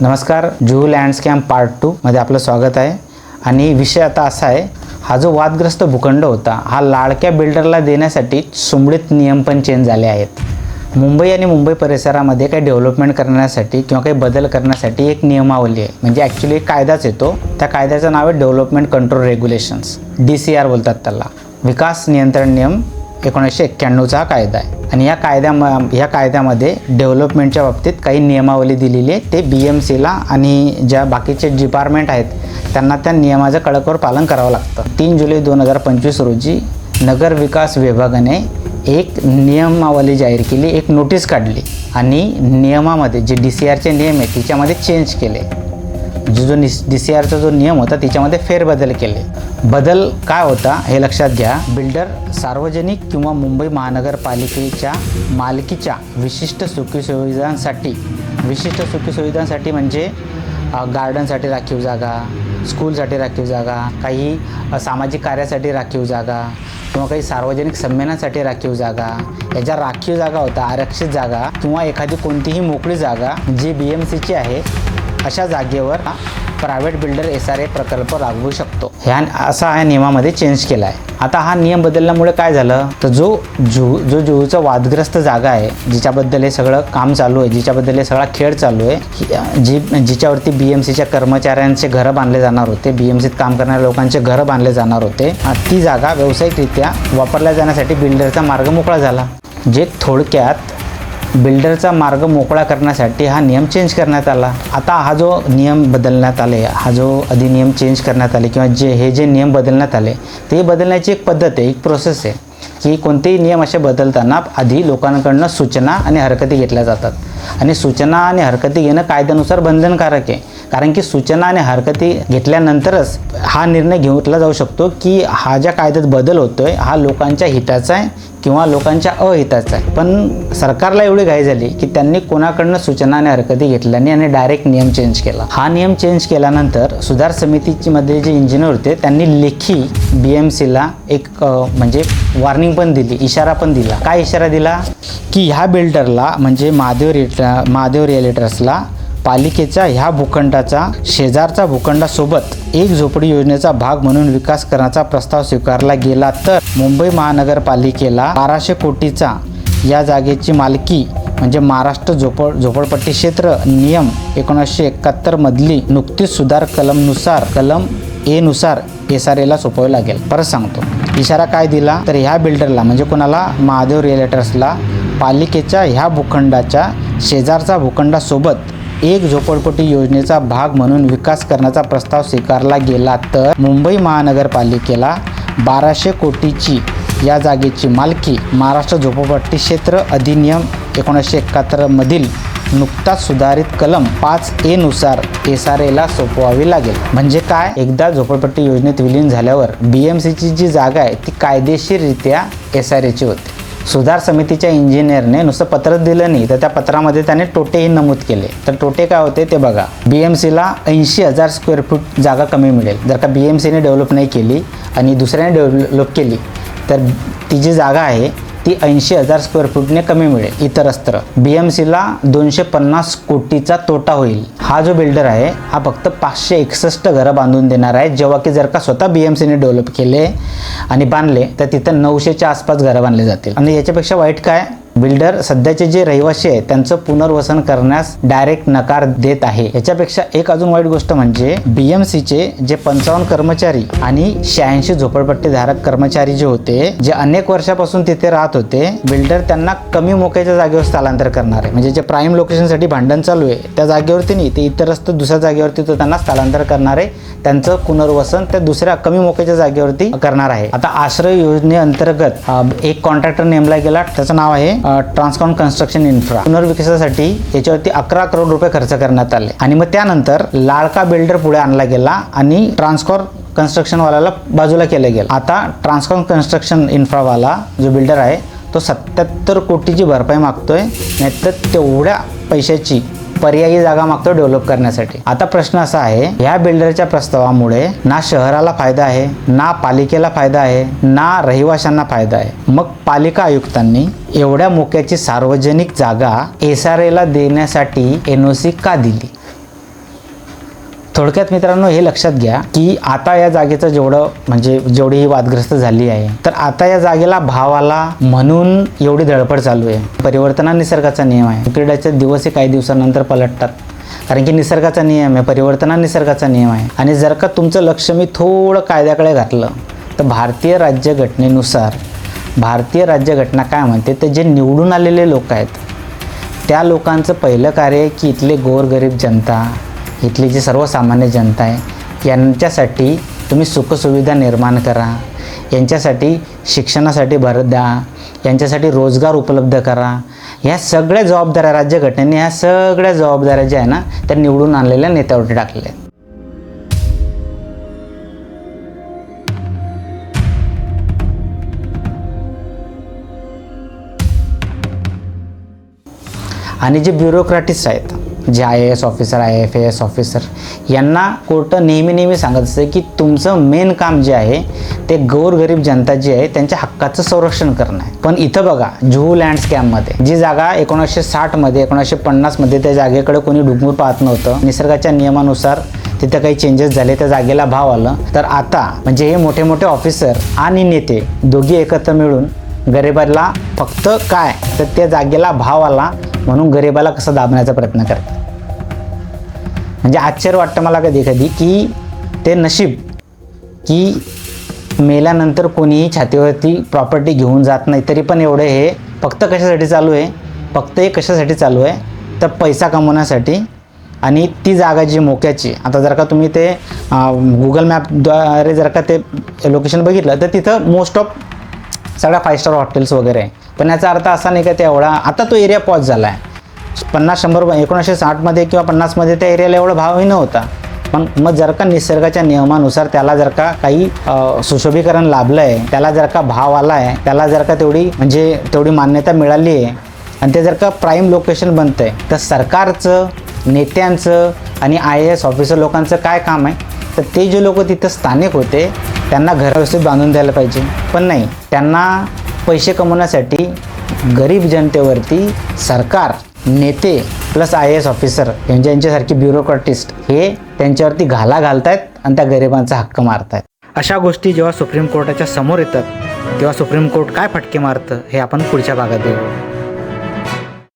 नमस्कार Juhu लँडस्कॅम्प part two मध्ये आपलं स्वागत आहे. आणि विषय आता असा आहे हा जो वादग्रस्त भूखंड होता हा लाडक्या बिल्डरला देण्यासाठी सुमडीत नियम पण चेंज झाले आहेत. मुंबई आणि मुंबई परिसरामध्ये काही डेव्हलपमेंट करण्यासाठी किंवा काही बदल करण्यासाठी एक नियमावली आहे. म्हणजे ॲक्च्युली एक कायदाच येतो त्या कायद्याचं नाव आहे development control regulations D C R बोलतात त्याला. विकास नियंत्रण नियम एकोणीसशे एक्क्याण्णवचा हा कायदा आहे. आणि या कायद्याम ह्या कायद्यामध्ये डेव्हलपमेंटच्या बाबतीत काही नियमावली दिलेली आहे ते बी एम सीला आणि ज्या बाकीचे डिपार्टमेंट आहेत त्यांना त्या नियमाचं कडकवर पालन करावं लागतं. तीन जुलै दोन हजार पंचवीस रोजी नगर विकास विभागाने एक नियमावली जाहीर केली एक नोटीस काढली आणि नियमामध्ये जे डी सी आरचे नियम आहेत तिच्यामध्ये चेंज केले. जो जो डी सी आरचा जो नियम होता त्याच्यामध्ये फेरबदल केले. बदल काय होता हे लक्षात घ्या. बिल्डर सार्वजनिक किंवा मुंबई महानगरपालिकेच्या मालकीच्या विशिष्ट सुखसुविधांसाठी विशिष्ट सुखसुविधांसाठी म्हणजे गार्डनसाठी राखीव जागा स्कूलसाठी राखीव जागा काही सामाजिक कार्यासाठी राखीव जागा किंवा काही सार्वजनिक संमेलनासाठी राखीव जागा याच्या राखीव जागा होता आरक्षित जागा किंवा एखादी कोणतीही मोकळी जागा जी बी एम सीची आहे अशा जागेवर private builder S R A प्रकल्प राबवू शकतो. ह्या असा ह्या नियमामध्ये चेंज केला आहे आता हा नियम बदलल्यामुळे काय झालं? तर जो जुहू जो जुहूचा वादग्रस्त जागा आहे जिच्याबद्दल हे सगळं काम चालू आहे जिच्याबद्दल हे सगळा खेळ चालू आहे जी जिच्यावरती बी एम सीच्या कर्मचाऱ्यांचे घरं बांधले जाणार होते बी एम सीत काम करणाऱ्या लोकांचे घरं बांधले जाणार होते ती जागा व्यावसायिकरित्या वापरल्या जाण्यासाठी बिल्डरचा मार्ग मोकळा झाला. जे थोडक्यात बिल्डरचा मार्ग मोकळा करण्यासाठी हा नियम चेंज करण्यात आला. आता हा जो नियम बदलण्यात आले हा जो अधिनियम चेंज करण्यात आले किंवा जे हे जे नियम बदलण्यात आले ते बदलण्याची एक पद्धत आहे एक प्रोसेस आहे की कोणतेही नियम असे बदलताना आधी लोकांकडनं सूचना आणि हरकती घेतल्या जातात. आणि सूचना आणि हरकती घेणं कायद्यानुसार बंधनकारक आहे. कारण की सूचना आणि हरकती घेतल्यानंतरच हा निर्णय घेतला जाऊ शकतो की हा ज्या कायद्यात बदल होतो आहे हा लोकांच्या हिताचा आहे किंवा लोकांच्या अहिताचा आहे. पण सरकारला एवढी घाई झाली की त्यांनी कोणाकडनं सूचना आणि हरकती घेतल्या नाही आणि डायरेक्ट नियम चेंज केला. हा नियम चेंज केल्यानंतर सुधार समितीची मध्ये जे इंजिनियर होते त्यांनी लेखी बी एम सीला एक म्हणजे वॉर्निंग पण दिली इशारा पण दिला. काय इशारा दिला? की ह्या बिल्डरला म्हणजे महादेव रिट महादेव रिअलिटर्सला पालिकेच्या ह्या भूखंडाचा शेजारचा भूखंडासोबत एक झोपडी योजनेचा भाग म्हणून विकास करण्याचा प्रस्ताव स्वीकारला गेला तर मुंबई महानगरपालिकेला बाराशे कोटीचा या जागेची मालकी म्हणजे महाराष्ट्र झोपड झोपडपट्टी क्षेत्र नियम एकोणीसशे एकाहत्तरमधली नुकतीच सुधार कलमनुसार कलम एनुसार एस आर एला सोपवावी लागेल. परत सांगतो. इशारा काय दिला? तर ह्या बिल्डरला म्हणजे कोणाला? महादेव रिअलेटर्सला पालिकेच्या ह्या भूखंडाच्या शेजारचा भूखंडासोबत एक झोपडपट्टी योजनेचा भाग म्हणून विकास करण्याचा प्रस्ताव स्वीकारला गेला तर मुंबई महानगरपालिकेला बाराशे कोटीची या जागेची मालकी महाराष्ट्र झोपडपट्टी क्षेत्र अधिनियम एकोणीसशे एकाहत्तरमधील नुकताच सुधारित कलम पाच ए नुसार एस आर एला सोपवावी लागेल. म्हणजे काय? एकदा झोपडपट्टी योजनेत विलीन झाल्यावर बी एम सीची जी जागा आहे ती कायदेशीररित्या एस आर एची होती. सुधार समितीच्या इंजिनियरने नुसतं पत्रच दिलं नाही तर त्या पत्रामध्ये त्याने तोटेही नमूद केले. तर तोटे काय होते ते बघा. बी एम सीला ऐंशी हजार स्क्वेअर फूट जागा कमी मिळेल. जर का बी एम सीने डेव्हलप नाही केली आणि दुसऱ्याने डेव्हलप केली तर ती जी जागा आहे ती ऐंशी हजार स्क्वेअर फूटने कमी मिळेल. इतरस्त्र बी एम सीला दोनशे पन्नास कोटीचा तोटा होईल. हा जो बिल्डर आहे हा फक्त पाचशे एकसष्ट घरं बांधून देणार आहे. जेव्हा की जर का स्वतः बी एम सीने डेव्हलप केले आणि बांधले तर तिथं नऊशेच्या आसपास घरं बांधले जातील. आणि याच्यापेक्षा वाईट काय? बिल्डर सध्याचे जे रहिवासी आहेत त्यांचं पुनर्वसन करण्यास डायरेक्ट नकार देत आहे. याच्यापेक्षा एक अजून वाईट गोष्ट म्हणजे बी एम सीचे जे पंचावन्न कर्मचारी आणि शहाऐंशी झोपडपट्टीधारक कर्मचारी जे होते जे अनेक वर्षापासून तिथे राहत होते बिल्डर त्यांना कमी मोक्याच्या जागेवर स्थलांतर करणार आहे. म्हणजे जे प्राईम लोकेशनसाठी भांडण चालू आहे त्या जागेवरती नाही ते इतरस्त दुसऱ्या जागेवरती तो त्यांना स्थलांतर करणार आहे. त्यांचं पुनर्वसन त्या दुसऱ्या कमी मोक्याच्या जागेवरती करणार आहे. आता आश्रय योजनेअंतर्गत एक कॉन्ट्रॅक्टर नेमला गेला त्याचं नाव आहे ट्रान्सकॉन कन्स्ट्रक्शन इन्फ्रा पुनर्विकासासाठी याच्यावरती अकरा करोड रुपये खर्च करण्यात आले. आणि मग त्यानंतर लाडका बिल्डर पुढे आणला गेला आणि ट्रान्सकॉर कन्स्ट्रक्शनवाल्याला बाजूला केलं गेलं. आता ट्रान्सकॉन कन्स्ट्रक्शन इन्फ्रावाला जो बिल्डर आहे तो सत्याहत्तर कोटीची भरपाई मागतोय. नाहीतर तेवढ्या पैशाची पर्यायी जागा मागतो डेव्हलप करण्यासाठी. आता प्रश्न असा आहे ह्या बिल्डरच्या प्रस्तावामुळे ना शहराला फायदा आहे ना पालिकेला फायदा आहे ना रहिवाशांना फायदा आहे. मग पालिका आयुक्तांनी एवढ्या मोक्याची सार्वजनिक जागा एस आर एला देण्यासाठी एन ओ सी का दिली? थोडक्यात मित्रांनो हे लक्षात घ्या की आता या जागेचं जेवढं म्हणजे जेवढी ही वादग्रस्त झाली आहे तर आता या जागेला भाव आला म्हणून एवढी धडपड चालू आहे. परिवर्तन हा निसर्गाचा नियम आहे. क्रीडाचे दिवस हे काही दिवसानंतर पलटतात. कारण की निसर्गाचा नियम आहे परिवर्तन हा निसर्गाचा नियम आहे. आणि जर का तुमचं लक्ष मी थोडं कायद्याकडे घातलं तर भारतीय राज्यघटनेनुसार भारतीय राज्यघटना काय म्हणते तर जे निवडून आलेले लोक आहेत त्या लोकांचं पहिलं कार्य आहे की इथले गोरगरीब जनता इथली जी सर्वसामान्य जनता आहे यांच्यासाठी तुम्ही सुखसुविधा निर्माण करा. यांच्यासाठी शिक्षणासाठी भर द्या. यांच्यासाठी रोजगार उपलब्ध करा. ह्या सगळ्या जबाबदाऱ्या राज्यघटनेने ह्या सगळ्या जबाबदाऱ्या ज्या आहे ना त्या निवडून आणलेल्या नेत्यावरती टाकलेल्या आहेत. आणि जे ब्युरोक्रॅटिस्ट आहेत जे I A S officer I F S officer यांना कोर्ट नेहमी नेहमी सांगत असते की तुमचं मेन काम जे आहे ते गोरगरीब जनता जी आहे त्यांच्या हक्काचं संरक्षण करणं आहे. पण इथं बघा जुहू लँड स्कॅममध्ये जी जागा एकोणीसशे साठमध्ये एकोणीसशे पन्नासमध्ये त्या जागेकडे कोणी डुंगूर पाहत नव्हतं. निसर्गाच्या नियमानुसार तिथं काही चेंजेस झाले त्या जागेला भाव आलं. तर आता म्हणजे हे मोठे मोठे ऑफिसर आणि नेते दोघी एकत्र मिळून गरिबाला फक्त काय? तर त्या जागेला भाव आला. म्हणून गरिबाला कसं दाबण्याचा प्रयत्न करतात. म्हणजे आश्चर्य वाटतं मला कधी कधी की ते नशीब की मेल्यानंतर कोणीही छातीवरती प्रॉपर्टी घेऊन जात नाही तरी पण एवढे हे फक्त कशासाठी चालू आहे? फक्त हे कशासाठी चालू आहे? तर पैसा कमवण्यासाठी आणि ती जागा जी मोक्याची आता जर का तुम्ही ते गुगल मॅपद्वारे जर का ते लोकेशन बघितलं तर तिथं मोस्ट ऑफ सगळ्या फाय स्टार हॉटेल्स वगैरे आहे. पण याचा अर्थ असा नाही का तेवढा आता तो एरिया पॉज झाला आहे पन्नास शंभर एकोणीसशे साठमध्ये किंवा पन्नासमध्ये त्या एरियाला एवढा भावही नव्हता. पण मग जर का निसर्गाच्या नियमानुसार त्याला जर का काही सुशोभीकरण लाभलं आहे त्याला जर का भाव आला आहे त्याला जर का तेवढी म्हणजे तेवढी मान्यता मिळाली आहे आणि ते जर का प्राईम लोकेशन बनतं आहे तर सरकारचं नेत्यांचं आणि आय ए एस ऑफिसर लोकांचं काय काम आहे? तर ते जे लोक तिथं स्थानिक होते त्यांना घर व्यवस्थित बांधून द्यायला पाहिजे. पण नाही त्यांना पैसे कमवण्यासाठी गरीब जनतेवरती सरकार नेते plus I A S officer यांच्या यांच्यासारखी ब्युरोक्रॅटिस्ट हे त्यांच्यावरती घाला घालतायत आणि त्या गरिबांचा हक्क मारतायत. अशा गोष्टी जेव्हा सुप्रीम कोर्टाच्या समोर येतात तेव्हा सुप्रीम कोर्ट काय फटके मारतं हे आपण पुढच्या भागात देऊ